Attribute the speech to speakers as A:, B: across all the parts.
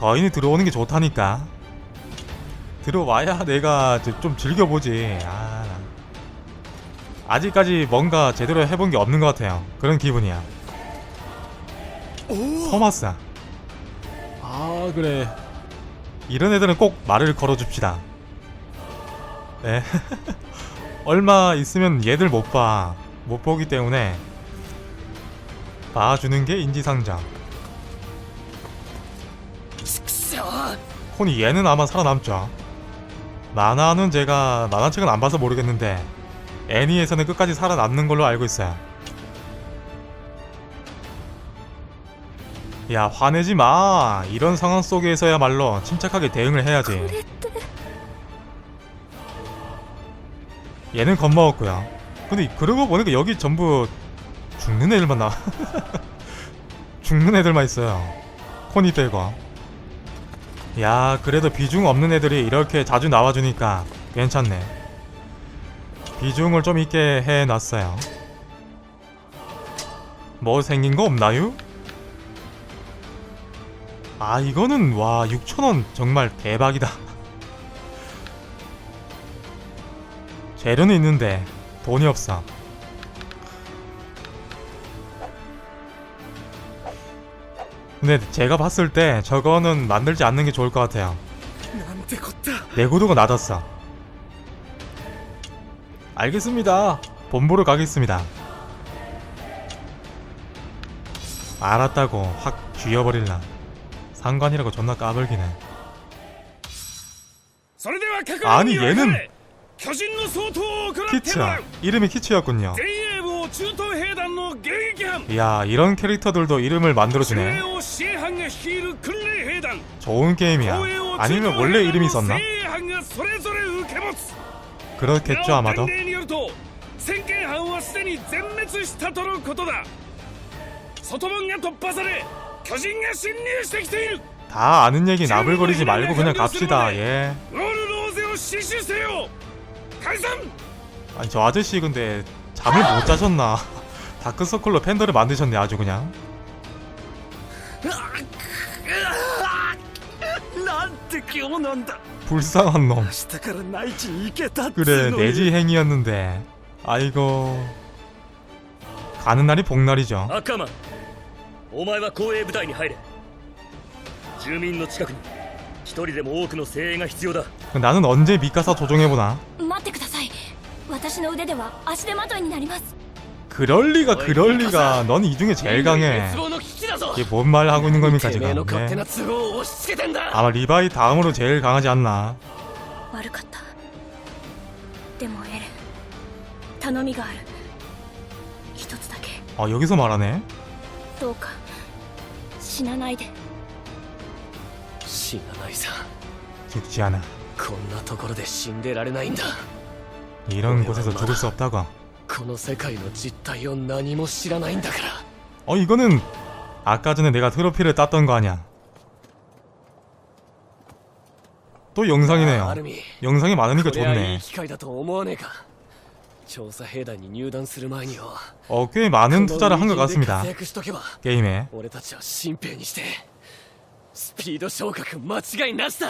A: 거인이 들어오는 게 좋다니까. 들어와야 내가 좀 즐겨보지. 아, 나. 아직까지 뭔가 제대로 해본 게 없는 것 같아요. 그런 기분이야. 토마스. 아 그래. 이런 애들은 꼭 말을 걸어줍시다. 네. 얼마 있으면 얘들 못 봐. 못 보기 때문에 봐주는 게 인지상정. 혼이 얘는 아마 살아남죠. 나나는 제가 나나 책은 안 봐서 모르겠는데 애니에서는 끝까지 살아남는 걸로 알고 있어요. 야 화내지 마. 이런 상황 속에서야말로 침착하게 대응을 해야지. 얘는 겁먹었고요. 근데 그러고 보니까 여기 전부 죽는 애들만 나. 죽는 애들만 있어요. 코니 빼고. 야, 그래도 비중 없는 애들이 이렇게 자주 나와주니까 괜찮네. 비중을 좀 있게 해놨어요. 뭐 생긴 거 없나요? 아, 이거는 와 6천원 정말 대박이다. 재료는 있는데 돈이 없어. 근데 제가 봤을 때 저거는 만들지 않는 게 좋을 것 같아요. 내구도가 낮았어. 알겠습니다. 본부로 가겠습니다. 알았다고 확 쥐어버릴라. 상관이라고 존나 까불기네. 아니 얘는 키츠 이름이 키츠였군요. 이야 이런 캐릭터들도 이름을 만들어주네 좋은 게임이야 아니면 원래 이름이 있었나? 그렇겠죠 아마도 다 아는 얘기 나불거리지 말고 그냥 갑시다 예 아니 저 아저씨 근데 잠을 못 자셨나? 다크서클로 팬더를 만드셨네 아주 그냥.
B: なんて今日なんだ
A: 불쌍한 놈.
B: 明日から内地に行けたっつう
A: 그래
B: のに
A: 내지 행위였는데. 아이고. 가는 날이 복날이죠.
C: 赤マンお前は公営部隊に入れ住民の近くに一人でも多くの精鋭が必要だ
A: 나는 언제 미카사 조종해보나?
D: 待ってください私の腕では足手まといになります
A: 그럴 리가 그럴 리가. 넌 이 중에 제일 강해.
C: 絶望の危機だぞ
A: 이게 뭔 말 하고 있는 겁니까
C: てめえ
A: 지금?
C: の勝手
A: 네.
C: な都合を押し付けてんだ
A: 아마 리바이 다음으로 제일 강하지 않나.
D: 悪かったでもエレン頼みがある一つだけ
A: 아 여기서 말하네.
D: どうか死なないで
C: 死なないさ
A: 죽지 않아.
C: こんなところで死んでられないんだ
A: 이런 곳에서 죽을 수 없다고.
C: この世界の実態を何も知らないんだから
A: 어 이거는 아까 전에 내가 트로피를 땄던 거 아니야. 또
C: ア
A: 영상이네요.
C: ルミ
A: 영상이 많으니까
C: こりゃい
A: 좋네.
C: い機会だと思わねえか調査兵団に入団する前には
A: 어 꽤 많은
C: この
A: 투자를 한 것
C: ウィークで
A: 같습니다.
C: 活躍しとけば
A: 게임에.
C: 俺たちは新兵にしてスピード昇格間違いなしだ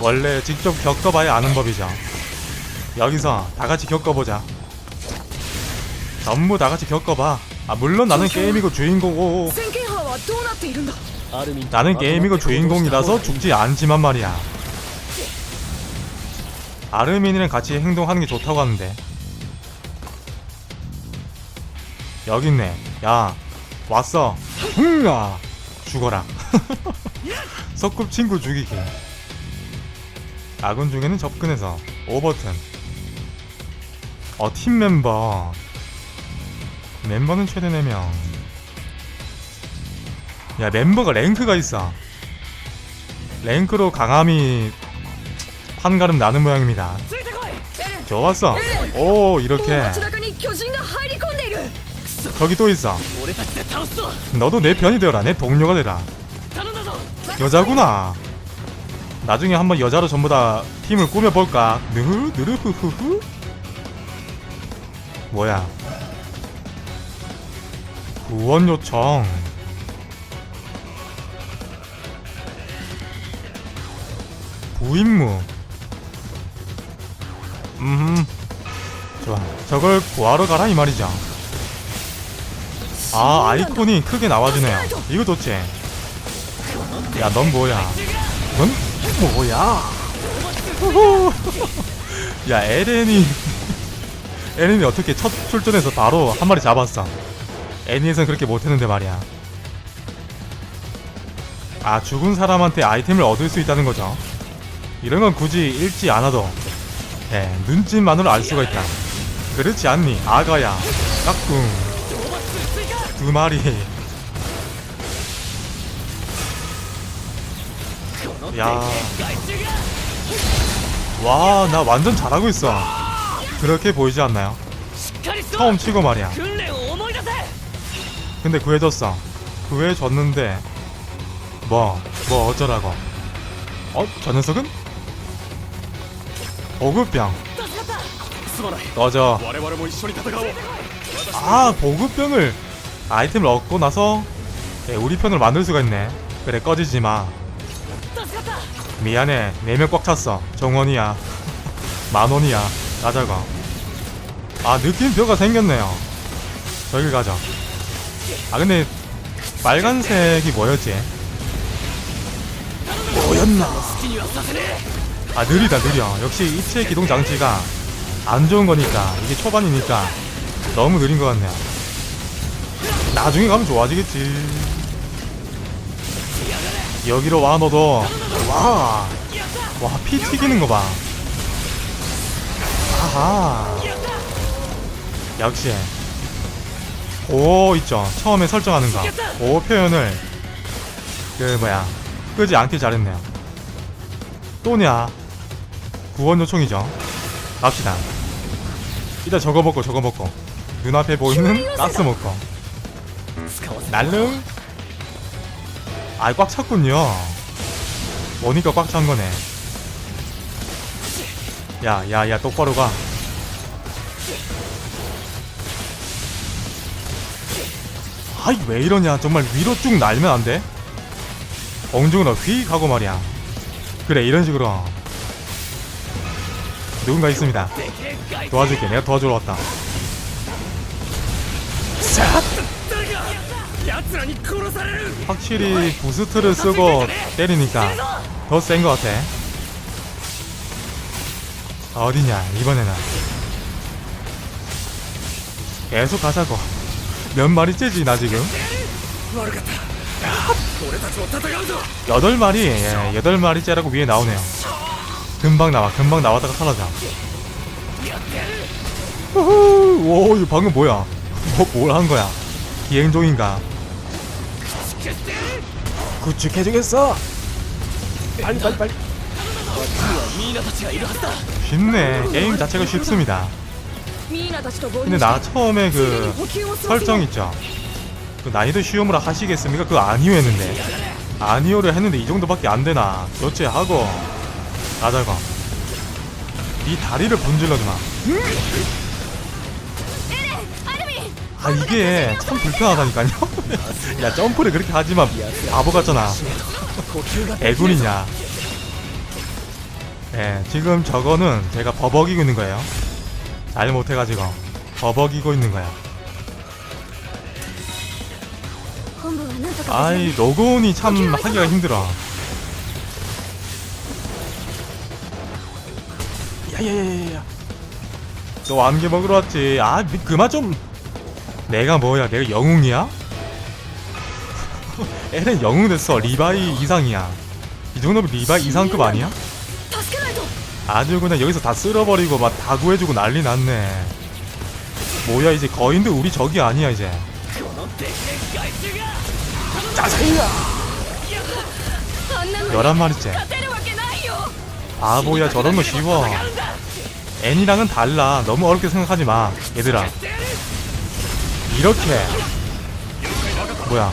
A: 원래 직접 겪어봐야 아는 법이죠. 여기서 다같이 겪어보자. 전부 다같이 겪어봐. 아 물론 나는 게임이고 주인공고 나는 게임이고 주인공이라서 죽지 않지만 말이야. 아르민이랑 같이 행동하는 게 좋다고 하는데 여기 있네. 야 왔어. 흥아 죽어라. 석급 친구 죽이기. 아군 중에는 접근해서 오버튼 어 팀 멤버. 멤버는 최대 4명. 야 멤버가 랭크가 있어. 랭크로 강함이 판가름 나는 모양입니다. 좋았어. 오 이렇게. 저기 또 있어. 너도 내 편이 되어라. 내 동료가 되라. 여자구나. 나중에 한번 여자로 전부 다 팀을 꾸며볼까? 느흐 느르흐흐흐. 뭐야? 구원 요청. 부임무. 음 좋아. 저걸 구하러 가라 이 말이죠. 아 아이콘이 크게 나와주네요. 이거 좋지. 야 넌 뭐야? 넌 뭐야. 야 에렌이. 에렌이 어떻게 첫 출전해서 바로 한 마리 잡았어? 애니에선 그렇게 못했는데 말이야. 아 죽은 사람한테 아이템을 얻을 수 있다는 거죠? 이런 건 굳이 읽지 않아도. 예, 눈짓만으로 알 수가 있다. 그렇지 않니? 아가야. 깍꿍. 두 마리 야. 와, 나 완전 잘하고 있어. 그렇게 보이지 않나요? 처음 치고 말이야. 근데 구해줬어. 구해줬는데 뭐, 뭐 어쩌라고. 어? 저 녀석은? 보급병. 꺼져. 아, 보급병을 아이템을 얻고 나서 네, 우리 편을 만들 수가 있네. 그래, 꺼지지 마. 미안해. 네 명 꽉 찼어. 정원이야. 만원이야. 가자고. 아, 느낌표가 생겼네요. 저길 가자. 아, 근데, 빨간색이 뭐였지? 뭐였나? 아, 느리다, 느려. 역시 입체 기동 장치가 안 좋은 거니까, 이게 초반이니까 너무 느린 것 같네요. 나중에 가면 좋아지겠지. 여기로 와, 너도. 와. 와, 피 튀기는 거 봐. 아하. 역시. 오, 있죠. 처음에 설정하는 거. 오 표현을, 그, 뭐야. 끄지 않길 잘했네요. 또냐. 구원 요청이죠. 갑시다. 일단 저거 먹고, 저거 먹고. 눈앞에 보이는 가스 먹고. 날름. 아이, 꽉 찼군요. 오니까 꽉 찬 거네. 야, 야, 야, 똑바로 가. 아이, 왜 이러냐. 정말 위로 쭉 날면 안 돼? 엉중으로 휙 하고 말이야. 그래, 이런 식으로. 누군가 있습니다. 도와줄게. 내가 도와주러 왔다. 확실히 부스트를 쓰고 때리니까 더 센 것 같아. 어디냐 이번에는. 계속 가자고. 몇 마리 째지 나 지금? 여덟 마리 예, 여덟 마리 째라고 위에 나오네요. 금방 나와 금방 나왔다가 사라져. 우후 오 이거 방금 뭐야? 뭐, 뭘 한 거야? 비행종인가? 구축해주겠어! 빨리 빨리 빨리. 쉽네. 게임 자체가 쉽습니다. 근데 나 처음에 그 설정 있죠. 그 난이도 쉬움으로 하시겠습니까? 그거 아니오 했는데 아니오를 했는데 이 정도밖에 안 되나? 여째 하고 나자가 네 다리를 분질러주마. 아 이게 참 불편하다니까요? 야 점프를 그렇게 하지만 바보 같잖아. 애군이냐? 예 지금 저거는 제가 버벅이고 있는 거예요. 잘못해가지고 버벅이고 있는 거야. 아이 로그온이 참 하기가 힘들어. 야야야야야. 너 안개 먹으러 왔지. 아 그만 좀 내가 뭐야? 내가 영웅이야? 엘은 영웅 됐어. 리바이 이상이야. 이 정도면 리바이 이상급 아니야? 아주 그냥 여기서 다 쓸어버리고 막 다 구해주고 난리 났네. 뭐야 이제 거인들 우리 적이 아니야 이제.
D: 짜증이야.
A: 열한 마리째. 아보야 저런 거 쉬워. 애니랑은 달라. 너무 어렵게 생각하지 마, 얘들아. 이렇게. 뭐야?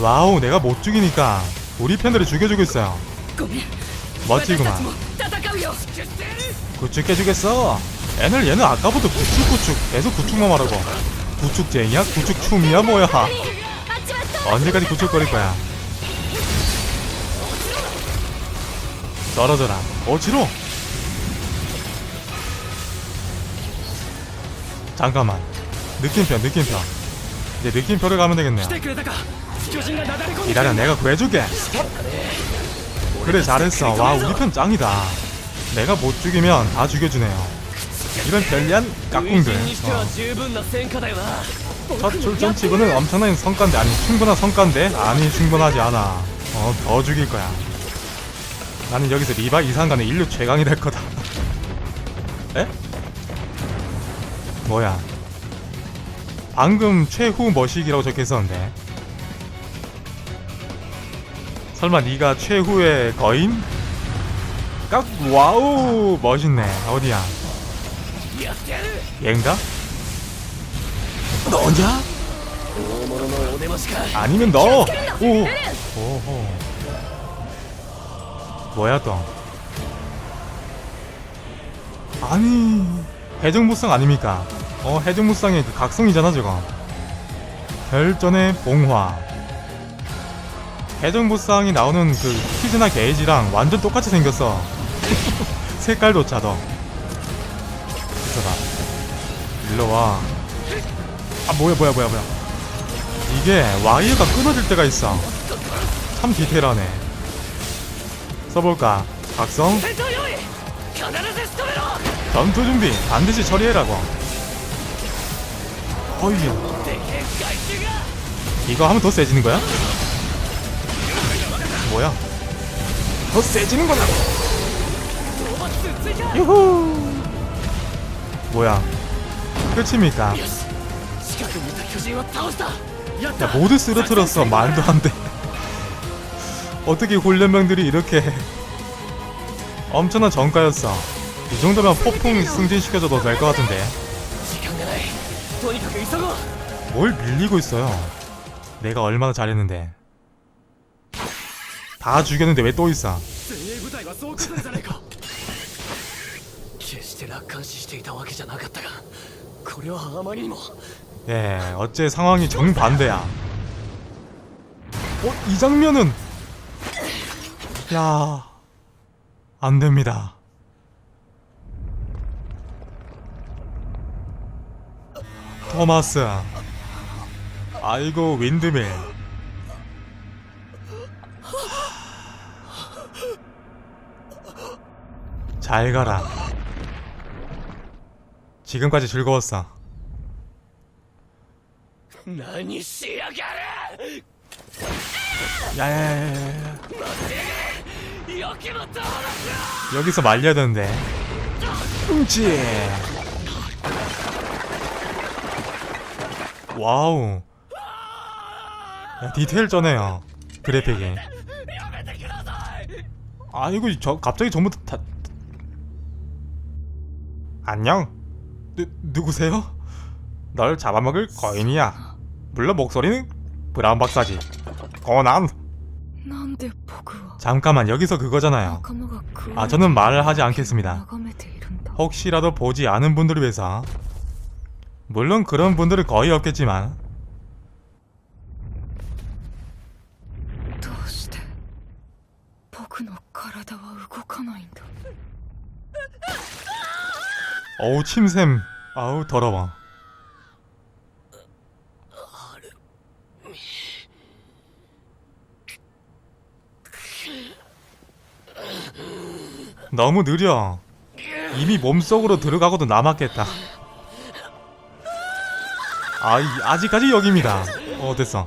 A: 와우 내가 못 죽이니까. 우리 팬들이 죽여주고 있어요. 멋지구만. 구축 해주겠어? 애널 얘는 아까부터 구축구축 계속 구축만 하라고. 구축쟁이야? 구축춤이야? 뭐야? 언제까지 구축거릴 거야? 떨어져라. 어지러 잠깐만. 느낌표 느낌표. 이제 느낌표를 가면 되겠네요. 기다려 내가 구해줄게. 그래 잘했어. 와 우리 편 짱이다. 내가 못 죽이면 다 죽여주네요. 이런 편리한 까꿍들. 어. 첫 출전 치고는 엄청난 성과인데 아니 충분한 성과인데 아니 충분하지 않아. 어 더 죽일 거야. 나는 여기서 리바 이상간의 인류 최강이 될 거다. 에? 뭐야? 방금 최후 머시기라고 적혀있었는데 설마 네가 최후의 거인? 깍 와우 멋있네 어디야 얘인가? 너냐? 아니면 너! 오! 오호 뭐야 또 아니 해적무성 아닙니까? 어 해중무쌍의 그 각성이잖아 저거. 결전의 봉화. 해중무쌍이 나오는 그 퀴즈나 게이지랑 완전 똑같이 생겼어. 색깔도 차도 있어봐. 일로와. 아 뭐야 뭐야 뭐야 뭐야. 이게 와이어가 끊어질 때가 있어. 참 디테일하네. 써볼까? 각성? 전투 준비 반드시 처리해라고.
B: 어이야
A: 이거 하면 더 세지는 거야? 뭐야? 더 세지는
B: 거냐?
A: 유후 뭐야 끝입니까? 야 모두 쓰러뜨렸어 말도 안돼 어떻게 훈련병들이 이렇게 엄청난 전가였어 이 정도면 폭풍 승진시켜줘도 될 것 같은데 뭘 밀리고 있어요. 내가 얼마나 잘했는데. 다 죽였는데 왜 또 있어?
B: 精鋭部隊はそう来るんじゃないか決して楽観視していたわけじゃなかったがこれはあまりにも
A: 예, 어째 상황이 정반대야. 어, 이 장면은 야, 안 됩니다. 토마스 아이고 윈드밀 잘 가라. 지금까지 즐거웠어. 야야야야야. 여기서 말려야 되는데. 뭉치 와우. 야, 디테일 전에요
B: 그래픽에
A: 아이고 저 갑자기 전부 다 안녕. 누, 누구세요? 널 잡아먹을 거인이야. 물론 목소리는 브라운 박사지. 거난. 잠깐만 여기서 그거잖아요. 아 저는 말을 하지 않겠습니다. 혹시라도 보지 않은 분들을 위해서 물론 그런 분들은 거의 없겠지만
D: どうして僕の体は動かないんだ
A: 어우 침샘 아우 더러워 너무 느려 이미 몸속으로 들어가고도 남았겠다 아 이- 아직까지 여기입니다. 어 됐어